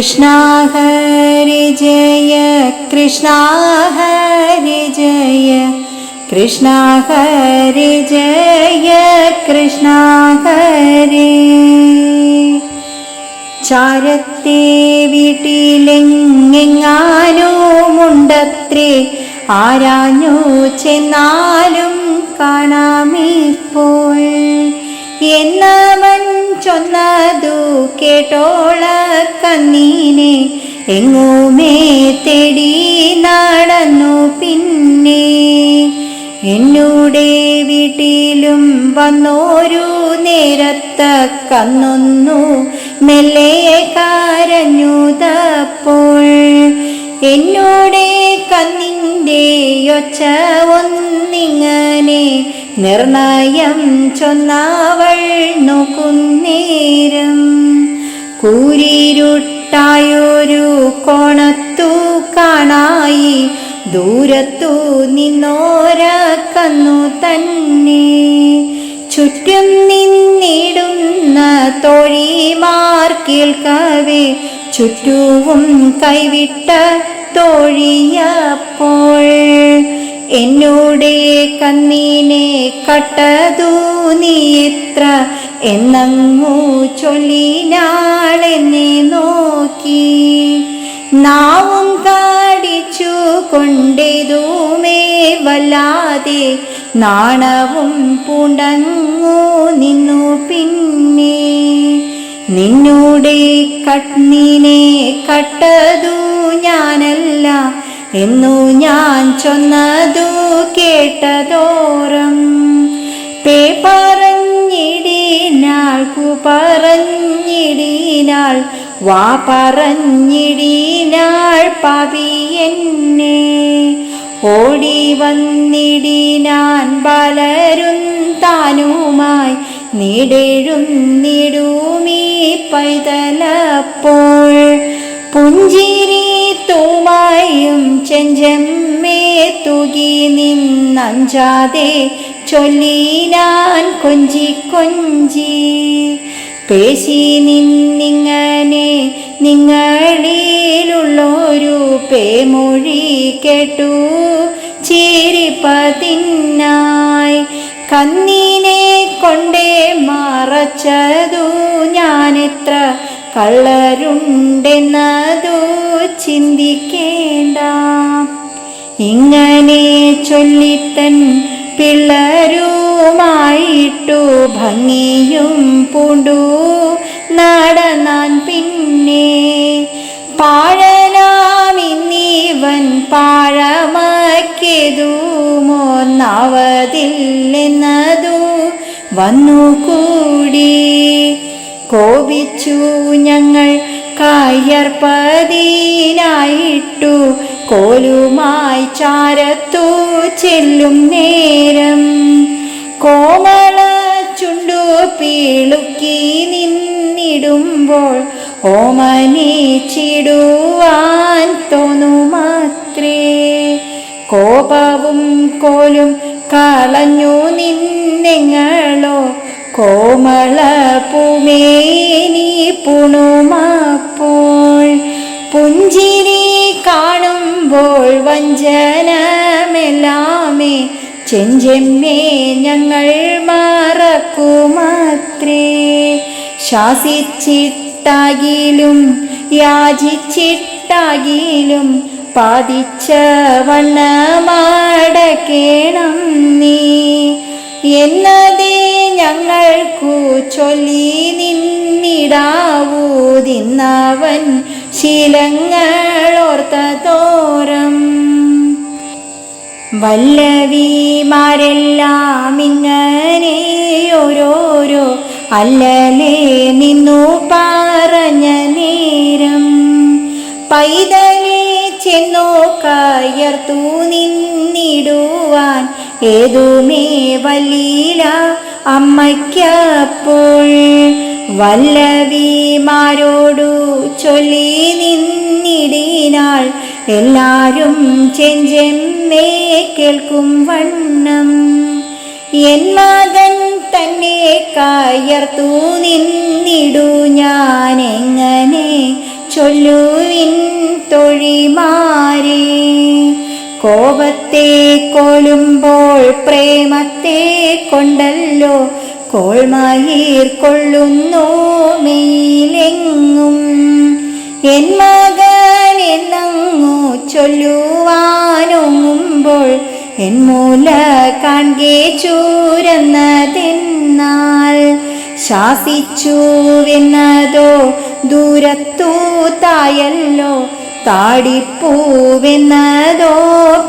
കൃഷ്ണ ഹരി ജയ കൃഷ്ണ ഹരി ജയ കൃഷ്ണ ഹരി ജയ കൃഷ്ണ ഹരി. ചാരത്തെ വീട്ടിലെങ്ങെങ്ങാനുമുണ്ടത്രേ ആരാഞ്ഞു ചെന്നാലും കാണാമിപ്പോൾ. എന്നവൻ ചൊന്നതു കേട്ടോള കന്നീനെ എങ്ങുമേ തേടി നടന്നു പിന്നെ. എന്നൂടെ വീട്ടിലും വന്നോരു നേരത്ത് കന്നൊന്നു മെല്ലെ കരഞ്ഞുതപ്പോൾ. എന്നോടെ കന്നിന്റെ ഒച്ച ഒന്നിങ്ങനെ നിർണയം ചൊന്നവൾ നോക്കുന്നേരം. കൂരിരുട്ടായൊരു കോണത്തു കാണായി ദൂരത്തു നിന്നോര കന്നു തന്നെ. ചുറ്റും നിന്നിടുന്ന തോഴിമാർ കേൾക്കവേ ചുറ്റുവും കൈവിട്ട തോഴിയപ്പോൾ. എന്നോടെ കന്നീനെ കട്ടതു നീ എത്ര? എന്നങ്ങു നോക്കി. നാവും കാടിച്ചു കൊണ്ടേതുമേ വല്ലാതെ. നാണവും പൂണ്ടങ്ങു നിന്നു പിന്നെ. നിന്നോടെ കണ്ണിനെ കട്ടതു ഞാനല്ല. എന്നു ഞാൻ ചൊന്നതു കേട്ടതോറും. പേ പറഞ്ഞിടിനാൾ കു പറഞ്ഞിടിനാൾ വാ പറഞ്ഞിടിനാൾ പവി എന്നെ. ഓടി വന്നിടിനാൻ പലരും താനുമായി നീടേഴും നീടുമീ പൈതലപ്പോൾ. പുഞ്ചിരി തൂമായും ചെഞ്ചമ്മേ തുകി നിന്നഞ്ചാതെ ചൊല്ലിനാൻ കൊഞ്ചി കൊഞ്ചി. പേശി നിന്നിങ്ങനെ നിങ്ങളിലുള്ളൊരു പേമൊഴി കേട്ടു. ചിരിപ്പതിനായി കന്നീനെ കൊണ്ടേ മറച്ചതു ഞാനെത്ര കള്ളരുണ്ടെന്നതു ചിന്തിക്കേണ്ട. ഇങ്ങനെ ചൊല്ലിത്തൻ പിള്ളരുമായിട്ടു ഭംഗിയും പൂണ്ടു നടന്നാൻ പിന്നെ. പാഴനാമിന്നീവൻ പാഴമക്കിയതുമോന്നവതില്ലെന്നതു വന്നുകൂടി. കോപിച്ചു ഞങ്ങൾ കയ്യർപ്പതിനായിട്ടു കോലുമായി ചാരത്തു ചെല്ലും നേരം. കോമള ചുണ്ടു പീളുക്കി നിന്നിടുമ്പോൾ ഓമനിച്ചിടുവാൻ തോന്നുമാത്രേ. കോപവും കോലും കളഞ്ഞു നിന്നെങ്ങളോ കോമള പുമേനി പുണുമപ്പോൾ. പുഞ്ചിരി കാണുമ്പോൾ വഞ്ചനമെല്ലാമേ. ചെഞ്ചെമ്മേ ഞങ്ങൾ മറക്കുമാത്രേ. ശാസിച്ചിട്ടാകിലും യാചിച്ചിട്ടാകിലും പാതിച്ച വണ്ണമാടക്കേണം നീ. എന്നതേ ഞങ്ങൾക്കു ചൊല്ലി നിന്നിടാവൂതിന്നവൻ ശീലങ്ങളോർത്ത തോരം. വല്ലവിമാരെല്ലാം ഇങ്ങനെ ഓരോരോ അല്ലലേ നിന്നു പറഞ്ഞ നേരം. പൈതലേ ചെന്നു കയർത്തു നിന്നിടുവാൻ ഏതുമേ വല്ലീല അമ്മയ്ക്കപ്പോൾ വല്ലവിമാരോടു ചൊല്ലി നിന്നിടിനാൾ എല്ലാരും ചെഞ്ചെമ്മേ കേൾക്കും വണ്ണം. എൻ മകൻ തന്നെ കയർത്തു നിന്നിടു എങ്ങനെ ചൊല്ലുവിൻ തൊഴിമാരെ. കോപത്തെ കൊല്ലുമ്പോൾ പ്രേമത്തെ കൊണ്ടല്ലോ. കോൾമായീർ കൊള്ളുന്നു മെയിലെങ്ങും എൻ മകൻ എന്നങ്ങു ചൊല്ലുവാനൊങ്ങുമ്പോൾ എൻ മൂല കാൺകെ ചൂരന്നതെന്നാൽ. ശാസിച്ചുവെന്നതോ ദൂരത്തു തായല്ലോ. താടിപ്പൂവെന്നതോ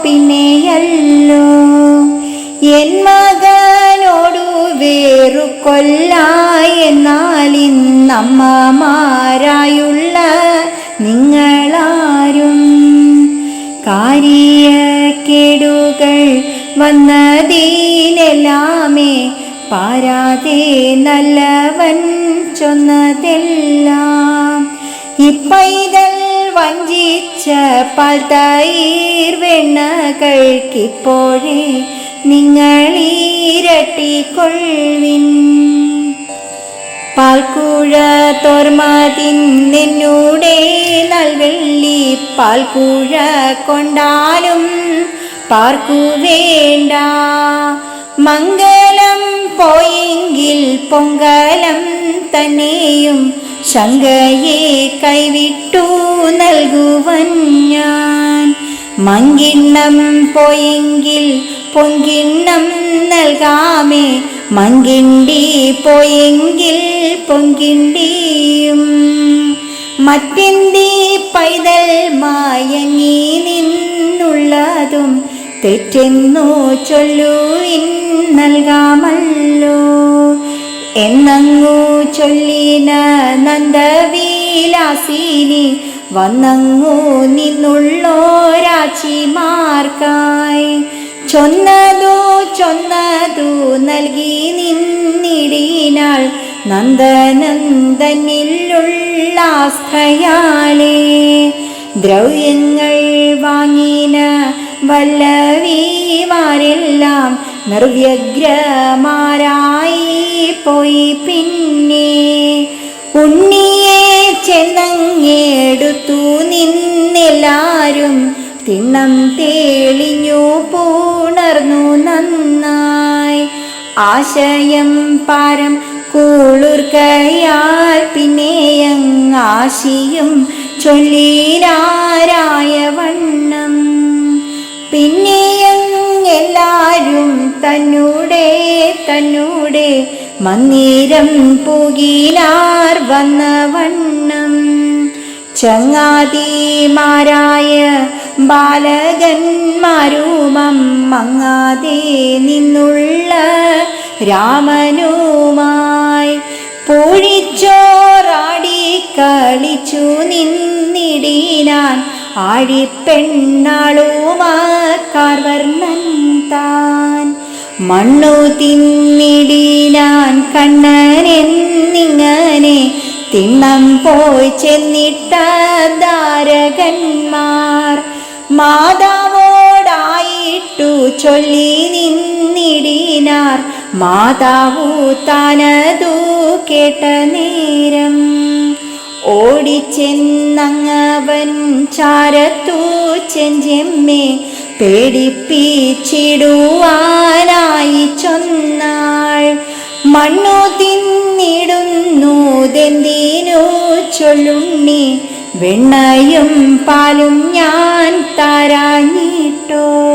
പിന്നെയല്ലോ. എൻ മകനോടു വേറു കൊല്ലായെന്നാൽ ഇന്നമ്മമാരായുള്ള നിങ്ങളാരും കാര്യക്കേടുകൾ കേടുകൾ വന്നതീനെല്ലാമേ പാരാതെ നല്ലവൻ ചൊന്നതെല്ലാം. ഇപ്പൈതൽ വഞ്ചിച്ച പൽതൈർ വെണ്ണകൾക്കിപ്പോഴേ നിങ്ങളീരട്ടിക്കൊള്ളിൻ പാൽക്കുഴ തോർമതിൻ നിന്നൂടെ നൽവെള്ളി പാൽക്കുഴ കൊണ്ടാലും പാർക്കു വേണ്ട. മംഗലം പോയെങ്കിൽ പൊങ്കലം തന്നെയും ശങ്കയെ കൈവിട്ടു നൽകുവൻ ഞാൻ. മങ്കിണ്ണം പോയെങ്കിൽ പൊങ്കിണ്ണം നൽകാമേ. മങ്കിണ്ടി പോയെങ്കിൽ പൊങ്കിണ്ടിയും. മറ്റെന്തി പൈതൽ മായങ്ങി നിന്നുള്ളതും തെറ്റെന്നു ചൊല്ലുവിൻ നൽകാമല്ലോ. എന്നങ്ങു ചൊല്ലിന നന്ദവിലാസിനി വന്നങ്ങു നിന്നുള്ളോരാച്ചിമാർക്കായി ചൊന്നതു ചൊന്നതു നൽകി നിന്നിടിനാൾ നന്ദനന്ദനിലുള്ള ആസ്ഥയാലേ ദ്രവ്യങ്ങൾ വാങ്ങിന വല്ലവിമാരെല്ലാം നിർവ്യഗ്രമാരായി പോയി പിന്നെ ഉണ്ണിയെ ചെന്നങ്ങെടുത്തു നിന്നെല്ലാരും തിണ്ണം തേളിഞ്ഞു പൂണർന്നു നന്നായി. ആശയം പാരം കൂളുർക്കയാൽ പിന്നെയങ്ങാശിയും ചൊല്ലിനാരായ വണ്ണം. പിന്നെയങ്ങെല്ലാരും തന്നൂടെ തന്നൂടെ മന്ദിരം പുകിലാർ വന്ന വണ്ണം. ചങ്ങാതിമാരായ ബാലകന്മാരുമം മങ്ങാതെ നിന്നുള്ള രാമനുമായി പൂഴിച്ചോറാടി കളിച്ചു നിന്നിടിനാൻ ആഴിപ്പെണ്ണാളുമാർവർണൻ താൻ മണ്ണു തിന്നിടിലാൻ കണ്ണനെന്നിങ്ങനെ തിണ്ണം പോയി ചെന്നിട്ട ധാരകന്മാർ മാതാവോടായിട്ടു ചൊല്ലി നിന്നിടിനാർ മാതാവു താനതു കേട്ട നേരം ഓടിച്ചെന്നങ്ങവൻ ചാരത്തു ചെഞ്ചെമ്മേ പേടിപ്പിച്ചിടുവാനായി ചൊന്നാൾ. മണ്ണു തിന്നിടുന്നു തെന്തിനു ചൊല്ലുണ്ണി. വെണ്ണയും പാലും ഞാൻ താരാഞ്ഞിട്ടോ.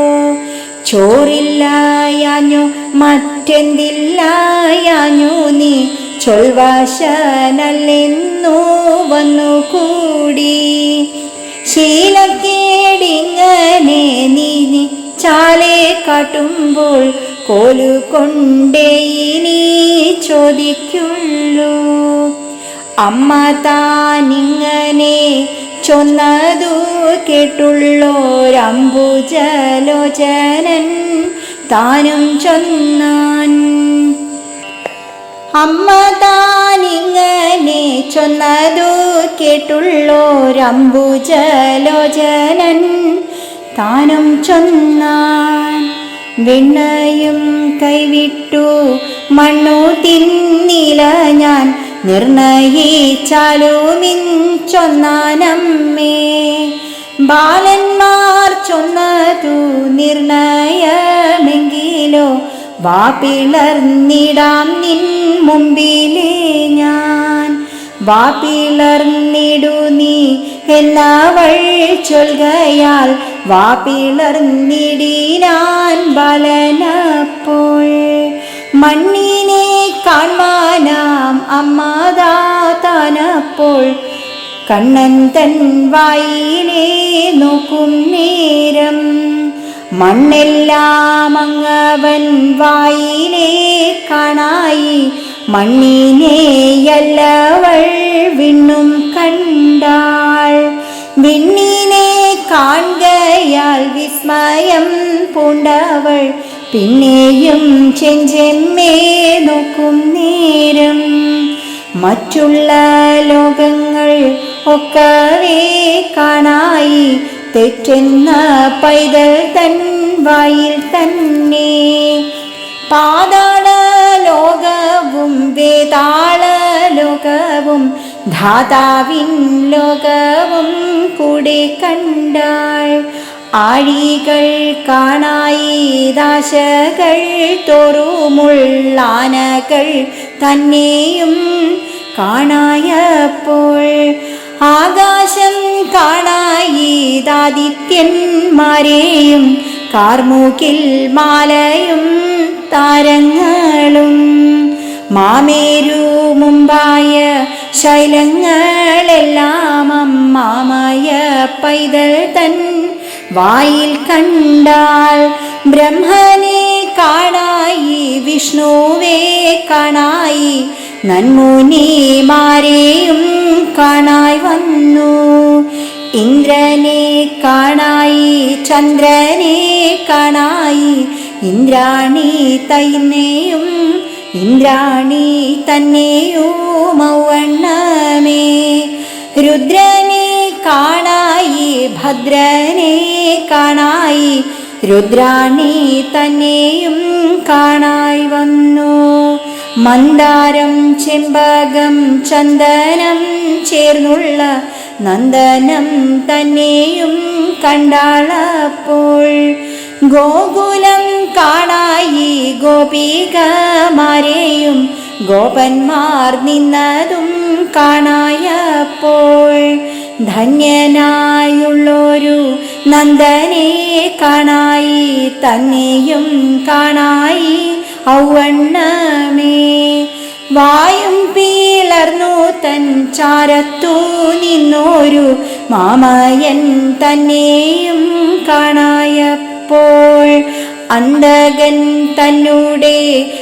ചോറില്ലായാഞ്ഞു മറ്റെന്തില്ലായാഞ്ഞു നീ. ചൊൽവാശനല്ലെന്നു വന്നു കൂടി ശീലക്കേടിങ്ങനെ നീ നീനെ ചാലെ കാട്ടുമ്പോൾ കോലു കൊണ്ടേ ഇനി ചോദിക്കുള്ളൂ. അമ്മ താനിങ്ങനെ ചൊന്നതു കേട്ടുള്ളോരംബുജലോചനൻ താനും ചൊന്നാൻ. അമ്മ താനിങ്ങനെ ചൊന്നതു കേട്ടുള്ളോരംബുജലോചനൻ താനും ചൊന്നാൻ വെണ്ണയും കൈവിട്ടു മണ്ണു തിന്നില ഞാൻ നിർണയിച്ചാലുമിഞ്ചൊന്നാനമ്മേ ബാലന്മാർ ചൊന്നതു നിർണയമെങ്കിലോ വാപ്പിളർന്നിടാം നിൻ മുമ്പിലേ ഞാൻ. വാപ്പിളർന്നിടു നീ എന്നവൾ ചൊൽകയാൽ വാപ്പിളർന്നിടിനാൻ ബലനപ്പോൾ. മണ്ണിനെ കാൺമാനാം അമ്മദാതാനപ്പോൾ കണ്ണൻ തൻ വായിലേ നോക്കും നേരം. മണ്ണെല്ലാം അങ്ങവൻ വായിലേ കാണായി. മണ്ണിനെയല്ലവൾ വിണ്ണും കണ്ടാൾ. വിണ്ണിനെ കാണുകയാൽ വിസ്മയം പൂണ്ടവൾ. പിന്നെയും ചെഞ്ചെമ്മേ നോക്കും നേരം. മറ്റുള്ള ലോകങ്ങൾ ഒക്കവേ കാണായി. തെറ്റെന്ന പൈതൽ തൻ വായിൽ തന്നെ. പാതാള ലോകവും വേതാള ലോകവും ധാതാവിൻ ലോകവും കൂടെ കണ്ടാൾ ആഴികൾ കാണായി ദാശകൾ തോറുമുള്ളാനകൾ തന്നെയും കാണായപ്പോൾ ആകാശം കാണായി ദാദിത്യന്മാരെയും കാർമൂക്കിൽ മാലയും താരങ്ങളും മാമേരു മുമ്പായ ശൈലങ്ങളെല്ലാം അമ്മാമായ പൈതൽ തൻ വായിൽ കണ്ടാൽ ബ്രഹ്മനെ കാണായി വിഷ്ണുവേ കാണായി നന്മുനിമാരെയും കാണായി വന്നു. ഇന്ദ്രനെ കാണായി ചന്ദ്രനെ കാണായി. ഇന്ദ്രാണി തന്നെയും ഇന്ദ്രാണി തന്നെയോ മൗവണ്ണമേ രുദ്രനെ കാണായി ഭദ്രനെ കാണായി. രുദ്രാണി തന്നെയും കാണായി വന്നു. മന്ദാരം ചെമ്പകം ചന്ദനം ചേർന്നുള്ള നന്ദനം തന്നെയും കണ്ടാളപ്പോൾ. ഗോകുലം കാണായി ഗോപികമാരെയും ഗോപന്മാർ നിന്നതും കാണായപ്പോൾ. ധന്യനായുള്ളൊരു നന്ദനെ കാണായി തന്നെയും കാണായി ഔവണ്ണമേ. വായും പീലർന്നു തൻ ചാരത്തു നിന്നോരു മാമയൻ തന്നെയും കാണായപ്പോൾ അന്തകൻ തന്നൂടെ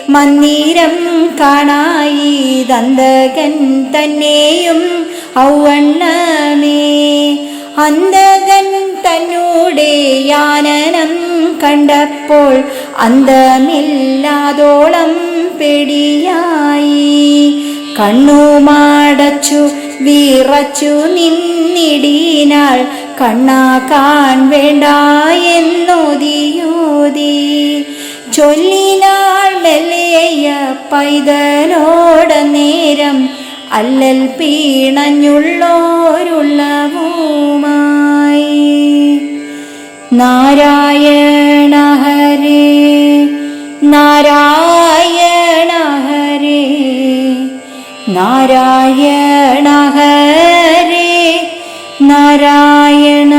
മന്ദിരം കാണായി. ദന്തകൻ തന്നെയും ഔവണ്ണമേ. അന്തകൻ തന്നൂടെ യാനനം കണ്ടപ്പോൾ അന്തമില്ലാതോളം പേടിയായി. കണ്ണുമാടച്ചു വിറച്ചു നിന്നിടിനാൾ കണ്ണാക്കാൻ വേണ്ട എന്നോതിയോതി. ചൊല്ലിനാൾ മെല്ലേയ പൈതലോട നേരം അല്ലൽ പീണഞ്ഞുള്ളോരുള്ളവുമായി. നാരായണ ഹരേ നാരായണ नारायण हरे नारायण